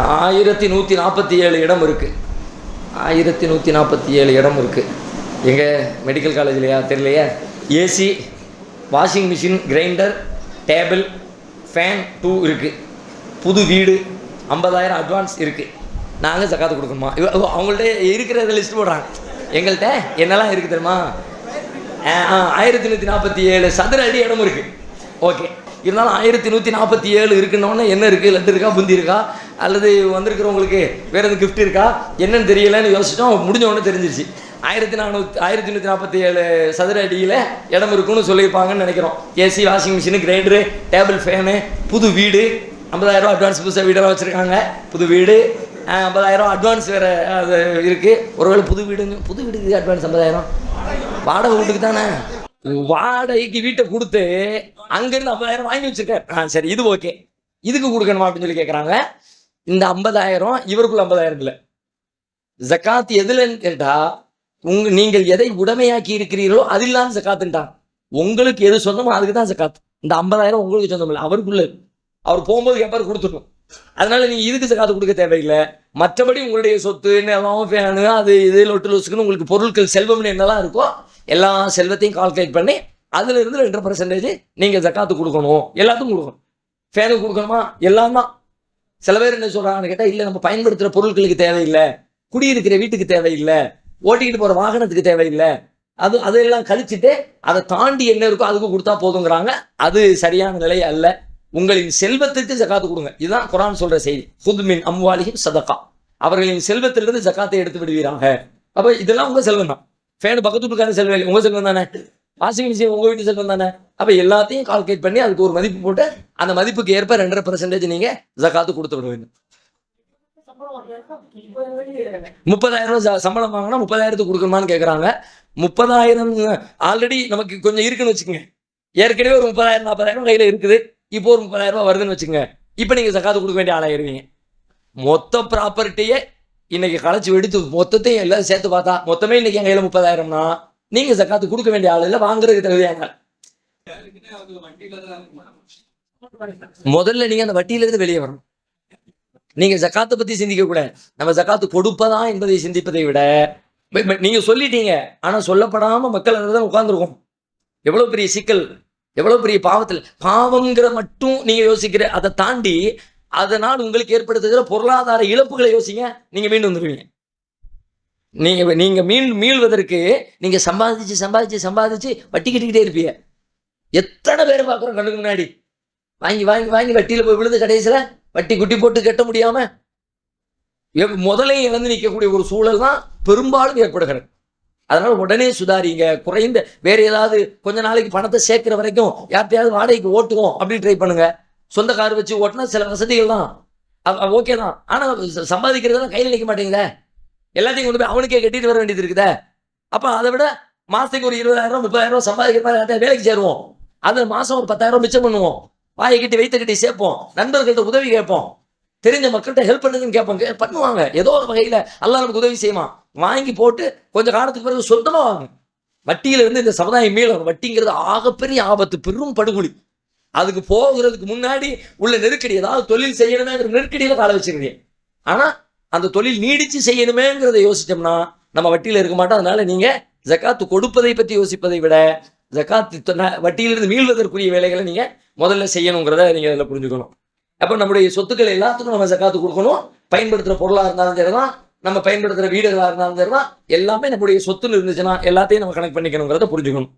ஆயிரத்தி நூற்றி நாற்பத்தி ஏழு இடம் இருக்குது ஆயிரத்தி நூற்றி நாற்பத்தி ஏழு இடம் இருக்குது எங்கள் மெடிக்கல் காலேஜ்லையா தெரியலையா. AC washing machine grinder table fan too இருக்குது புது வீடு ஐம்பதாயிரம் அட்வான்ஸ் இருக்குது நாங்கள் ஜக்காத்து கொடுக்கணுமா? அவங்கள்ட்ட இருக்கிறத லிஸ்ட் போடுறாங்க. எங்கள்கிட்ட என்னெல்லாம் இருக்குது தெரியுமா? ஆயிரத்தி நூற்றி நாற்பத்தி ஏழு சதுர அடி இடம் இருக்குது ஓகே இருந்தாலும் ஆயிரத்தி நூற்றி நாற்பத்தி ஏழு இருக்குன்னொன்னே என்ன இருக்குது லட்டு இருக்கா? புந்தி இருக்கா? அல்லது வந்திருக்கிறவங்களுக்கு வேறு எதுவும் கிஃப்ட் இருக்கா? என்னன்னு தெரியலன்னு யோசிச்சோம் முடிஞ்ச உடனே தெரிஞ்சிருச்சு. ஆயிரத்தி நானூற்றி ஆயிரத்தி நூற்றி நாற்பத்தி ஏழு சதுர அடியில் இடம் இருக்குன்னு சொல்லியிருப்பாங்கன்னு நினைக்கிறோம். AC washing machine grinder table fan புது வீடு. ஐம்பதாயிரம் அட்வான்ஸ் புதுசாக வீடெல்லாம் வச்சுருக்காங்க. புது வீடு. ஐம்பதாயிரம் அட்வான்ஸ் வேறு அது இருக்குது ஒருவேளை புது வீடுங்க புது வீடுக்கு அட்வான்ஸ் ஐம்பதாயிரம். வாடகை வீட்டுக்கு தானே? வாடகைக்கு வீட்டை கொடுத்து அங்கேருந்து ஐம்பதாயிரம் வாங்கி வச்சிருக்காரு. ஆ சரி இது ஓகே இதுக்கு கொடுக்கணுமா அப்படின்னு சொல்லி கேட்குறாங்க இந்த ஐம்பதாயிரம் இவருக்குள்ள ஐம்பதாயிரம் இல்லை. ஜக்காத் எதுலன்னு கேட்டா உங்க நீங்கள் எதை உடமையாக்கி இருக்கிறீர்களோ அது இல்லாம ஜக்காத்துன்ட்டான் உங்களுக்கு எது சொந்தமோ அதுக்கு தான் ஜக்காத். இந்த ஐம்பதாயிரம் உங்களுக்கு சொந்தம் இல்லை அவருக்குள்ள அவர் போகும்போது கேப்பாரு கொடுத்துடணும். அதனால நீங்க இதுக்கு ஜக்காத்து கொடுக்க தேவையில்லை. மற்றபடி உங்களுடைய சொத்து நிலம் ஃபேனு அது இது லொட்டு லொசுக்குன்னு உங்களுக்கு பொருட்கள் செல்வம்னு என்னெல்லாம் இருக்கோ எல்லா செல்வத்தையும் கால்குலேட் பண்ணி அதுல இருந்து ரெண்டு பர்சன்டேஜ் நீங்க ஜக்காத்து கொடுக்கணும். எல்லாத்துக்கும் கொடுக்கணும். ஃபேனுக்கு கொடுக்கணுமா? எல்லாம் தான் சில பேர் என்ன சொல்றாங்கன்னு கேட்டால் இல்லை நம்ம பயன்படுத்துகிற பொருட்களுக்கு தேவையில்லை. குடியிருக்கிற வீட்டுக்கு தேவையில்லை. ஓட்டிக்கிட்டு போகிற வாகனத்துக்கு தேவையில்லை. அது அதையெல்லாம் கழிச்சிட்டு அதை தாண்டி என்ன இருக்கோ அதுக்கு கொடுத்தா போதுங்கிறாங்க. அது சரியான நிலை அல்ல. உங்களின் செல்வத்திற்கு ஜக்காத்து கொடுங்க. இதுதான் குரான் சொல்ற செய்தி. புதுமின் அம்வாலிஹிம் சதக்கா. அவர்களின் செல்வத்திலிருந்து ஜக்காத்தை எடுத்து விடுவீராங்க அப்போ இதெல்லாம் உங்க செல்வம் தான். ஃபேன் பக்கத்து வீட்டுக்கான செல்வம் இல்லை. உங்க செல்வம் தானே? வாஷிங் மிஷின் உங்க வீட்டு செல்வம் தானே? அப்போ எல்லாத்தையும் கால்குலேட் பண்ணி அதுக்கு ஒரு மதிப்பு போட்டு அந்த மதிப்புக்கு ஏற்ப ரெண்டரை பர்சன்டேஜ் நீங்க ஜக்காத்து கொடுத்து விட வேண்டும் முப்பதாயிரம் ரூபாய் சம்பளம் வாங்கினா முப்பதாயிரத்துக்கு கொடுக்கணுமான்னு கேட்குறாங்க முப்பதாயிரம் ஆல்ரெடி நமக்கு கொஞ்சம் இருக்குன்னு வச்சுக்கோங்க. ஏற்கனவே ஒரு முப்பதாயிரம் நாற்பதாயிரம் கையில் இருக்குது. இப்போ ஒரு முப்பதாயிரம் ரூபாய் வருதுன்னு வச்சுக்கோங்க. இப்போ நீங்கள் சக்காத்து கொடுக்க வேண்டிய ஆளாயிருவீங்க மொத்த ப்ராப்பர்ட்டியே இன்னைக்கு களைச்சி வெடித்து மொத்தத்தையும் எல்லாம் சேர்த்து பார்த்தா மொத்தமே இன்னைக்கு என் கையில் முப்பதாயிரம்னா நீங்கள் சக்காத்து கொடுக்க வேண்டிய ஆள் இல்லை வாங்குறதுக்கு தகுதியாங்க முதல்ல நீங்க அந்த வட்டியிலிருந்து வெளியே வரணும். நீங்க ஜக்காத்தை பத்தி சிந்திக்க கூட நம்ம ஜக்காத்து கொடுப்பதா என்பதை சிந்திப்பதை விட நீங்க சொல்லிட்டீங்க ஆனா சொல்லப்படாம மக்கள் அதை தான் உட்கார்ந்துருக்கோம். எவ்வளவு பெரிய சிக்கல் எவ்வளவு பெரிய பாவத்தில் பாவங்கிற மட்டும் நீங்க யோசிக்கிற அதை தாண்டி அதனால் உங்களுக்கு ஏற்படுத்துகிற பொருளாதார இழப்புகளை யோசிங்க நீங்க மீண்டு வந்துடுவீங்க நீங்க நீங்க மீன் மீள்வதற்கு நீங்க சம்பாதிச்சு சம்பாதிச்சு சம்பாதிச்சு வட்டி கட்டிக்கிட்டே இருப்பீங்க. எத்தனை பேர் பார்க்குறோம் கண்ணுக்கு முன்னாடி? வாங்கி வாங்கி வாங்கி வட்டியில் போய் விழுந்து கடைசியில் வட்டி குட்டி போட்டு கட்ட முடியாமல் முதலே இழந்து நிற்கக்கூடிய ஒரு சூழல் தான் பெரும்பாலும் ஏற்படுகிறது. அதனால் உடனே சுதாரிங்க. குறைந்த வேறு ஏதாவது கொஞ்ச நாளைக்கு பணத்தை சேர்க்குற வரைக்கும் யார்கிட்டயாவது வாடகைக்கு ஓட்டுவோம் அப்படின்னு ட்ரை பண்ணுங்க. சொந்த கார் வச்சு ஓட்டினா சில வசதிகள் தான். ஓகே தான். ஆனால் சம்பாதிக்கிறதெல்லாம் கையில் நிற்க மாட்டேங்குதே எல்லாத்தையும் கொண்டு போய் அவனுக்கே கட்டிட்டு வர வேண்டியது இருக்குதே. அப்போ அதை விட மாதத்துக்கு ஒரு இருபதாயிரம் முப்பதாயிரம் ரூபாய் சம்பாதிக்கிற மாதிரி வேலைக்கு சேருவோம். அந்த மாதம் ஒரு பத்தாயிரம் மிச்சம் பண்ணுவோம். வாயை கட்டி வைத்த கட்டி சேர்ப்போம். நண்பர்கள்ட்ட உதவி கேட்போம். தெரிஞ்ச மக்கள்கிட்ட ஹெல்ப் பண்ணுதுன்னு கேட்போம். கே- பண்ணுவாங்க. ஏதோ ஒரு வகையில் எல்லாம் நமக்கு உதவி செய்வான். வாங்கி போட்டு கொஞ்சம் காலத்துக்கு பிறகு சொந்தமாக வாங்க. வட்டியிலிருந்து இந்த சமுதாயம் மீளும் வட்டிங்கிறது ஆகப்பெரிய ஆபத்து. பெரும் படுகொலி. அதுக்கு போகிறதுக்கு முன்னாடி உள்ள நெருக்கடி ஏதாவது தொழில் செய்யணுமேங்கிற நெருக்கடியில் கால வச்சிருக்கீங்க ஆனால் அந்த தொழில் நீடிச்சு செய்யணுமேங்கிறத யோசிச்சோம்னா நம்ம வட்டியில் இருக்க மாட்டோம். அதனால நீங்கள் ஜக்காத்து கொடுப்பதை பற்றி யோசிப்பதை விட ஜக்காத் வட்டியிலிருந்து மீள்வதற்குரிய வேலைகளை நீங்க முதல்ல செய்யணுங்கிறத நீங்க அதில் புரிஞ்சுக்கணும். அப்போ நம்முடைய சொத்துக்கள் எல்லாத்துக்கும் நம்ம ஜக்காத்து கொடுக்கணும். பயன்படுத்துகிற பொருளாக இருந்தாலும் சரிதான். நம்ம பயன்படுத்துகிற வீடுகளாக இருந்தாலும் சரிதான். எல்லாமே நம்முடைய சொத்துல இருந்துச்சுன்னா எல்லாத்தையும் நம்ம கனெக்ட் பண்ணிக்கணுங்கிறத புரிஞ்சுக்கணும்.